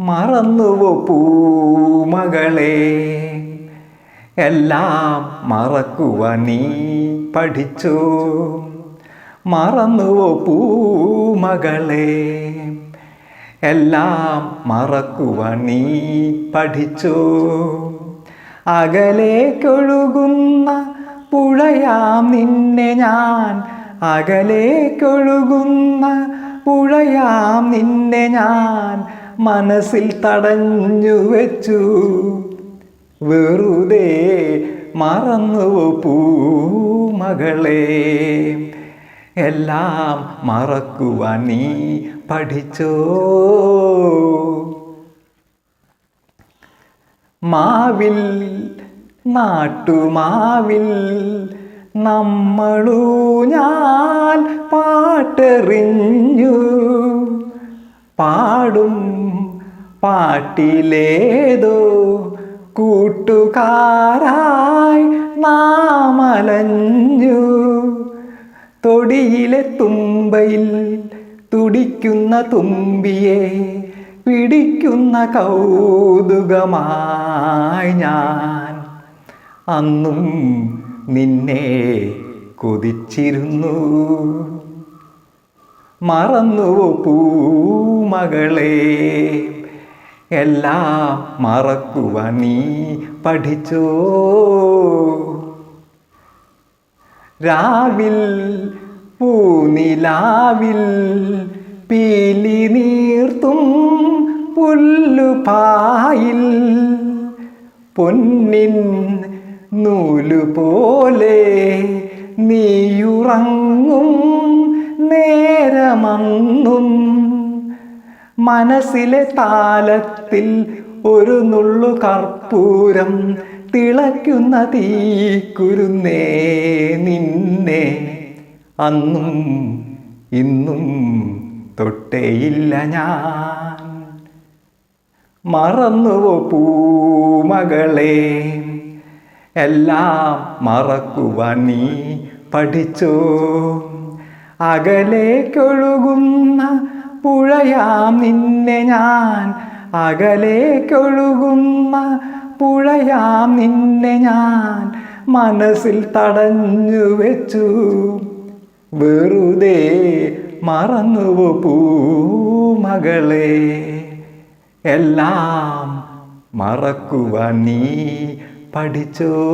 മറന്നുവോ പൂമകളെ? എല്ലാം മറക്കുവ നീ പഠിച്ചു. മറന്നുവോ പൂമകളെ? എല്ലാം മറക്കുവ നീ പഠിച്ചു. അകലേക്കൊഴുകുന്ന പുഴയാം നിന്നെ ഞാൻ. അകലേക്കൊഴുകുന്ന പുഴയാം നിന്നെ ഞാൻ. മനസ്സിൽ തടഞ്ഞു വെച്ചു. വെറുതെ മറന്നു പൂമകളെ എല്ലാം മറക്കുവാൻ നീ പഠിച്ചോ? മാവിൽ നാട്ടുമാവിൽ നമ്മളൂ ഞാൻ പാട്ടെറിഞ്ഞു. പാടും. പാട്ടിലേതോ കൂട്ടുകാരായി നാമലഞ്ഞു. തൊടിയിലെ തുമ്പയിൽ തുടിക്കുന്ന തുമ്പിയെ പിടിക്കുന്ന കൗതുകമായി ഞാൻ അന്നും നിന്നെ കൊതിച്ചിരുന്നു. മറന്നുവോ പൂമകളെ എല്ലാം മറക്കുവാൻ നീ പഠിച്ചോ? രാവിൽ പൂനിലാവിൽ പീലി നീർത്തും പുല്ലുപായിൽ പൊന്നിൻ നൂലുപോലെ നീയുറങ്ങും നേരമന്നും മനസ്സിലെ താലത്തിൽ ഒരു നുള്ളു കർപ്പൂരം തിളയ്ക്കുന്ന തീക്കുരുന്നേ നിന്നെ. അന്നും ഇന്നും തൊട്ടേയില്ല ഞാൻ. മറന്നുവോ പൂമകളെ? എല്ലാം മറക്കുവാൻ നീ പഠിച്ചോ? അകലേക്കൊഴുകുന്ന പുഴയാം നിന്നെ ഞാൻ. അകലേക്കൊഴുകുന്ന പുഴയാം നിന്നെ ഞാൻ. മനസ്സിൽ തടഞ്ഞു വെച്ചു. വെറുതെ മറന്നു പൂമകളെ? എല്ലാം മറക്കുവാൻ നീ പഠിച്ചോ?